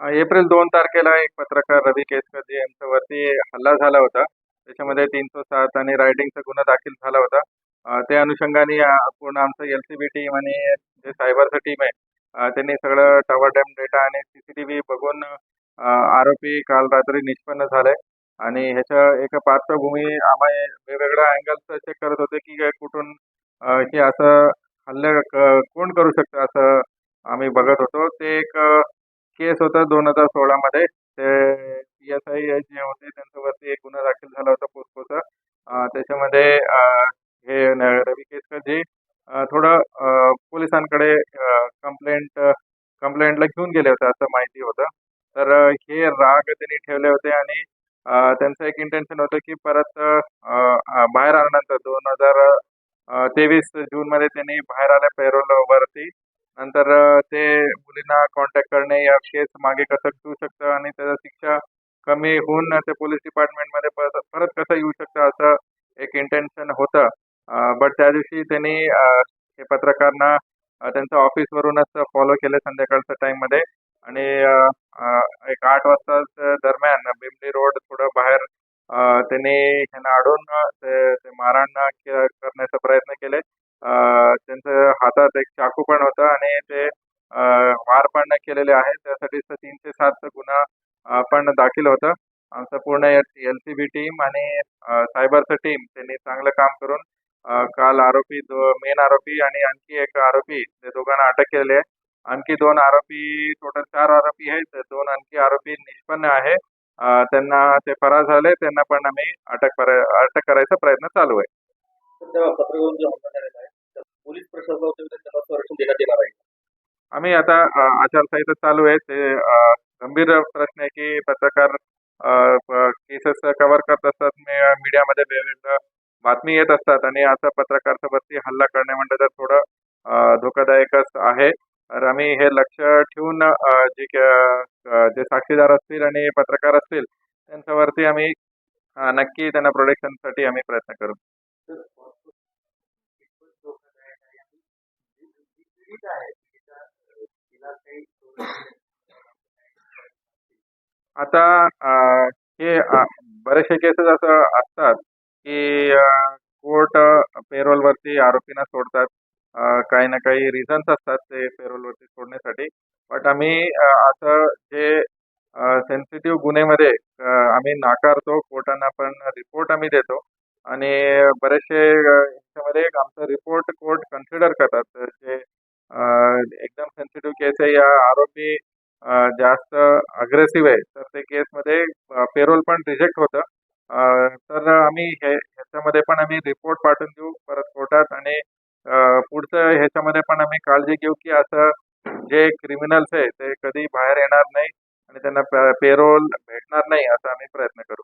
April दोन तारखेला एक पत्रकार रवी केसकर यांच्यावरती हल्ला झाला होता. त्याच्यामध्ये तीनशे सात आणि रायटिंगचा गुन्हा दाखल झाला होता. त्या अनुषंगाने पूर्ण आमचं एल सी बी टीम आणि जे सायबरचं टीम आहे त्यांनी सगळं टावर डॅम डेटा आणि सी सी टी व्ही बघून आरोपी काल रात्री निष्पन्न झाले. आणि ह्याच्या एका पार्श्वभूमी आम्ही वेगवेगळ्या अँगल्स चेक करत होते की कुठून हे असं हल्ले कोण करू शकतं असं आम्ही बघत होतो. ते एक केस होता दोन हजार सोळामध्ये. ते पी एस आय जे होते त्यांच्यावरती एक गुन्हा दाखल झाला होता पोस्कोचा त्याच्यामध्ये हे रवी केसकर जे थोडं पोलिसांकडे कंप्लेंट कंप्लेंटला घेऊन गेले होते असं माहिती होतं. तर हे राग त्यांनी ठेवले होते आणि त्यांचं एक इंटेन्शन होतं की परत बाहेर आल्यानंतर दोन हजार तेवीस जूनमध्ये त्यांनी बाहेर आल्या पेरोलवरती नंतर ते मुलींना कॉन्टॅक्ट करणे या केस मागे कसं घेऊ शकतं आणि त्याचा शिक्षा कमी होऊन ते पोलीस डिपार्टमेंटमध्ये परत परत कसं येऊ शकतं असं एक इंटेन्शन होतं. बट त्या दिवशी त्यांनी हे पत्रकारांना त्यांचं त्यांच्या ऑफिसवरूनच फॉलो केले संध्याकाळच्या टाईममध्ये आणि एक आठ वाजता दरम्यान बिमली रोड थोडं बाहेर त्यांनी ह्यांना अडून ते ते मारहाण करण्याचा प्रयत्न केले. त्यांच्या हातात एक चाकू पण होता आणि ते वार पण केलेले आहे त्यासाठी तीनशे सातचा गुन्हा पण दाखल होता. आमचं पूर्ण एल सी बी टीम आणि सायबरचं टीम त्यांनी चांगलं काम करून काल आरोपी मेन आरोपी आणि आणखी एक आरोपी ते दोघांना अटक केलेली आहे. आणखी दोन आरोपी टोटल चार आरोपी आहेत. दोन आणखी आरोपी निष्पन्न आहे. त्यांना ते फरार झाले. त्यांना पण आम्ही अटक अटक करायचा प्रयत्न चालू आहे. पोलीस त्यांना संरक्षण देण्यात येणार आहे. आम्ही आता अ, आचारसंहिता चालू आहे ते अ, गंभीर प्रश्न आहे की पत्रकार केसेस कव्हर करत असतात. मीडियामध्ये वेगवेगळ्या बातमी येत असतात आणि असं पत्रकारावरती हल्ला करणे म्हणजे तर थोडं अ, धोकादायकच आहे. तर आम्ही हे लक्ष ठेवून अ, जे क- अ, जे साक्षीदार असतील आणि पत्रकार असतील त्यांच्यावरती आम्ही अ, नक्की त्यांना प्रोटेक्शनसाठी आम्ही प्रयत्न करू तर कितपत धोकादायक आहे आणि जी जी पीडित आहे पीडिता अ, तिला काही आता अ, हे अ, बरेचसे केसेस असं असतात की कोर्ट पेरोलवरती आरोपींना सोडतात. अ, काही ना काही रिझन्स असतात ते पेरोलवरती सोडण्यासाठी. बट आम्ही अ, असं जे सेन्सिटिव्ह गुन्हेमध्ये अ, आम्ही नाकारतो कोर्टांना पण रिपोर्ट आम्ही देतो. आणि बरेचसे अ, ह्याच्यामध्ये आमचा रिपोर्ट कोर्ट कन्सिडर करतात. तर जे अ, एकदम सेन्सिटिव्ह केस आहे या आरोपी जास्त अग्रेसिव्ह आहे. तर ते केसमध्ये पेरोल पण रिजेक्ट होतं. तर आम्ही हे ह्याच्यामध्ये पण आम्ही रिपोर्ट पाठवून देऊ परत कोर्टात आणि पुढचं ह्याच्यामध्ये पण आम्ही काळजी घेऊ की असं जे क्रिमिनल्स आहे ते कधी बाहेर येणार नाही आणि त्यांना पेरोल भेटणार नाही असा आम्ही प्रयत्न करू.